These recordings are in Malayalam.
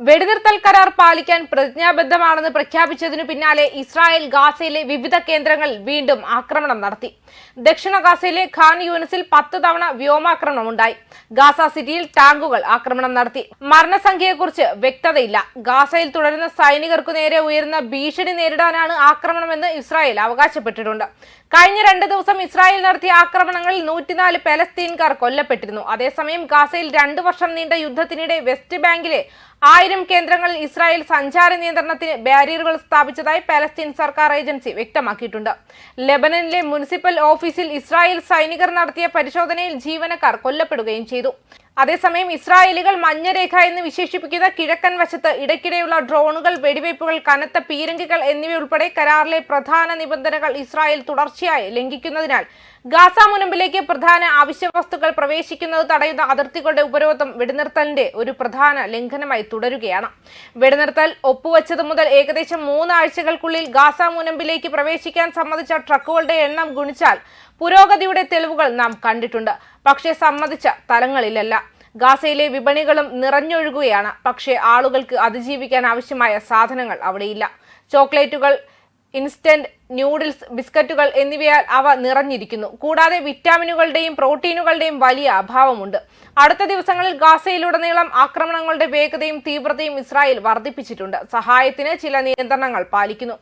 വെടിനിർത്തൽ കരാർ പാലിക്കാൻ പ്രതിജ്ഞാബദ്ധമാണെന്ന് പ്രഖ്യാപിച്ചതിനു പിന്നാലെ ഇസ്രായേൽ ഗാസയിലെ വിവിധ കേന്ദ്രങ്ങളിൽ വീണ്ടും ആക്രമണം നടത്തി. ദക്ഷിണ ഗാസയിലെ ഖാൻ യൂനസിൽ പത്ത് തവണ വ്യോമാക്രമണം ഉണ്ടായി ഗാസ സിറ്റിയിൽ ടാങ്കുകൾ ആക്രമണം നടത്തി. മരണസംഖ്യയെക്കുറിച്ച് വ്യക്തതയില്ല. ഗാസയിൽ തുടരുന്ന സൈനികർക്കു നേരെ ഉയരുന്ന ഭീഷണി നേരിടാനാണ് ആക്രമണമെന്ന് ഇസ്രായേൽ അവകാശപ്പെട്ടിട്ടുണ്ട്. കഴിഞ്ഞ രണ്ട് ദിവസം ഇസ്രായേൽ നടത്തിയ ആക്രമണങ്ങളിൽ നൂറ്റിനാല് പലസ്തീൻകാർ കൊല്ലപ്പെട്ടിരുന്നു. അതേസമയം ഗാസയിൽ രണ്ടു വർഷം നീണ്ട യുദ്ധത്തിനിടെ വെസ്റ്റ് ബാങ്കിലെ ആയിരം കേന്ദ്രങ്ങളിൽ ഇസ്രായേൽ സഞ്ചാര നിയന്ത്രണത്തിന് ബാരിയറുകൾ സ്ഥാപിച്ചതായി പലസ്തീൻ സർക്കാർ ഏജൻസി വ്യക്തമാക്കിയിട്ടുണ്ട്. ലെബനനിലെ മുനിസിപ്പൽ ഓഫീസിൽ ഇസ്രായേൽ സൈനികർ നടത്തിയ പരിശോധനയിൽ ജീവനക്കാർ കൊല്ലപ്പെടുകയും ചെയ്തു. അതേസമയം ഇസ്രായേലികൾ മഞ്ഞരേഖ എന്ന് വിശേഷിപ്പിക്കുന്ന കിഴക്കൻ വശത്ത് ഇടയ്ക്കിടെയുള്ള ഡ്രോണുകൾ വെടിവയ്പ്പുകൾ കനത്ത പീരങ്കികൾ എന്നിവയുൾപ്പെടെ കരാറിലെ പ്രധാന നിബന്ധനകൾ ഇസ്രായേൽ തുടർച്ചയായി ലംഘിക്കുന്നതിനാൽ ഗാസ മുനമ്പിലേക്ക് പ്രധാന അവശ്യ വസ്തുക്കൾ പ്രവേശിക്കുന്നത് തടയുന്ന അതിർത്തികളുടെ ഉപരോധം വെടിനിർത്തലിന്റെ ഒരു പ്രധാന ലംഘനമായി തുടരുകയാണ്. വെടിനിർത്തൽ ഒപ്പുവെച്ചത് മുതൽ ഏകദേശം മൂന്നാഴ്ചകൾക്കുള്ളിൽ ഗാസ മുനമ്പിലേക്ക് പ്രവേശിക്കാൻ സമ്മതിച്ച ട്രക്കുകളുടെ എണ്ണം ഗുണിച്ചാൽ പുരോഗതിയുടെ തെളിവുകൾ നാം കണ്ടിട്ടുണ്ട്. പക്ഷേ സമ്മതിച്ച തലങ്ങളിലല്ല. ഗാസയിലെ വിപണികളും നിറഞ്ഞൊഴുകുകയാണ്. പക്ഷേ ആളുകൾക്ക് അതിജീവിക്കാൻ ആവശ്യമായ സാധനങ്ങൾ അവിടെയില്ല. ചോക്ലേറ്റുകൾ ഇൻസ്റ്റന്റ് ന്യൂഡിൽസ് ബിസ്ക്കറ്റുകൾ എന്നിവയാൽ അവ നിറഞ്ഞിരിക്കുന്നു. കൂടാതെ വിറ്റാമിനുകളുടെയും പ്രോട്ടീനുകളുടെയും വലിയ അഭാവമുണ്ട്. അടുത്ത ദിവസങ്ങളിൽ ഗാസയിലുടനീളം ആക്രമണങ്ങളുടെ വേഗതയും തീവ്രതയും ഇസ്രായേൽ വർദ്ധിപ്പിച്ചിട്ടുണ്ട്. സഹായത്തിന് ചില നിയന്ത്രണങ്ങൾ പാലിക്കുന്നു.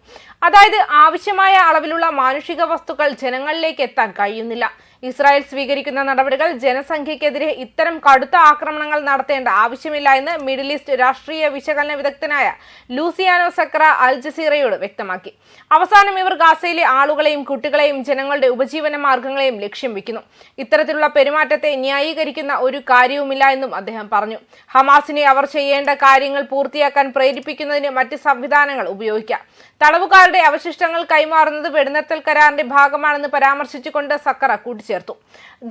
അതായത് ആവശ്യമായ അളവിലുള്ള മാനുഷിക വസ്തുക്കൾ ജനങ്ങളിലേക്ക് എത്താൻ കഴിയുന്നില്ല. ഇസ്രായേൽ സ്വീകരിക്കുന്ന നടപടികൾ ജനസംഖ്യക്കെതിരെ ഇത്തരം കടുത്ത ആക്രമണങ്ങൾ നടത്തേണ്ട ആവശ്യമില്ല എന്ന് മിഡിൽ ഈസ്റ്റ് രാഷ്ട്രീയ വിശകലന വിദഗ്ധനായ ലൂസിയാനോ സക്ര അൽ ജസീറയോട് വ്യക്തമാക്കി. അവസാനം ഇവർ ഗാസയിലെ ആളുകളെയും കുട്ടികളെയും ജനങ്ങളുടെ ഉപജീവന മാർഗങ്ങളെയും ലക്ഷ്യം വെക്കുന്നു. ഇത്തരത്തിലുള്ള പെരുമാറ്റത്തെ ന്യായീകരിക്കുന്ന ഒരു കാര്യവുമില്ല എന്നും അദ്ദേഹം പറഞ്ഞു. ഹമാസിനെ അവർ ചെയ്യേണ്ട കാര്യങ്ങൾ പൂർത്തിയാക്കാൻ പ്രേരിപ്പിക്കുന്നതിന് മറ്റ് സംവിധാനങ്ങൾ ഉപയോഗിക്കാം. തടവുകാരുടെ അവശിഷ്ടങ്ങൾ കൈമാറുന്നത് വെടിനിർത്തൽ കരാറിന്റെ ഭാഗമാണെന്ന് പരാമർശിച്ചുകൊണ്ട് സക്കറ കൂട്ടിച്ചേർത്തു.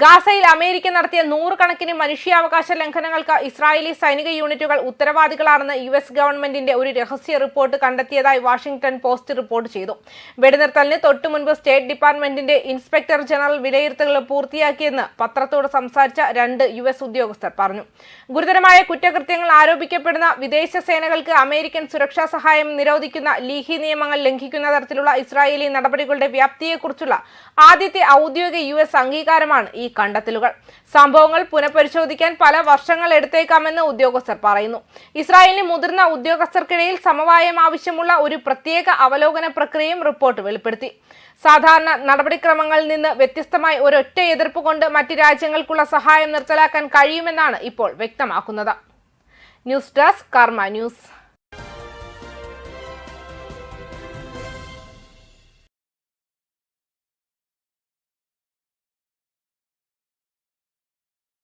ഗാസയിൽ അമേരിക്ക നടത്തിയ നൂറുകണക്കിന് മനുഷ്യാവകാശ ലംഘനങ്ങൾക്ക് ഇസ്രായേലി സൈനിക യൂണിറ്റുകൾ ഉത്തരവാദികളാണെന്ന് യു എസ് ഗവൺമെന്റിന്റെ ഒരു രഹസ്യ റിപ്പോർട്ട് കണ്ടെത്തിയതായി വാഷിംഗ്ടൺ പോസ്റ്റ് റിപ്പോർട്ട് ചെയ്തു. വെടിനിർത്തലിന് തൊട്ടു മുൻപ് സ്റ്റേറ്റ് ഡിപ്പാർട്ട്മെന്റിന്റെ ഇൻസ്പെക്ടർ ജനറൽ വിലയിരുത്തലുകൾ പൂർത്തിയാക്കിയെന്ന് പത്രത്തോട് സംസാരിച്ച രണ്ട് യു എസ് ഉദ്യോഗസ്ഥർ പറഞ്ഞു. ഗുരുതരമായ കുറ്റകൃത്യങ്ങൾ ആരോപിക്കപ്പെടുന്ന വിദേശ സേനകൾക്ക് അമേരിക്കൻ സുരക്ഷാ സഹായം നിരോധിക്കുന്ന ലീഹി നിയമങ്ങൾ ലംഘിക്കുന്ന തരത്തിലുള്ള ഇസ്രായേലി നടപടികളുടെ വ്യാപ്തിയെക്കുറിച്ചുള്ള ആദ്യത്തെ ഔദ്യോഗിക യു എസ് അംഗീകാരമാണ് ഈ കണ്ടെത്തലുകൾ. സംഭവങ്ങൾ പുനഃപരിശോധിക്കാൻ പല വർഷങ്ങൾ എടുത്തേക്കാമെന്ന് ഉദ്യോഗസ്ഥർ പറയുന്നു. ഇസ്രായേലിന് മുതിർന്ന ഉദ്യോഗസ്ഥർക്കിടയിൽ സമവായം ആവശ്യമുള്ള ഒരു പ്രത്യേക അവലോകന പ്രക്രിയയും റിപ്പോർട്ട് വെളിപ്പെടുത്തി. സാധാരണ നടപടിക്രമങ്ങളിൽ നിന്ന് വ്യത്യസ്തമായി ഒരൊറ്റ എതിർപ്പ് കൊണ്ട് മറ്റ് രാജ്യങ്ങൾക്കുള്ള സഹായം നിർത്തലാക്കാൻ കഴിയുമെന്നാണ് ഇപ്പോൾ വ്യക്തമാക്കുന്നത്. News desk Karma news.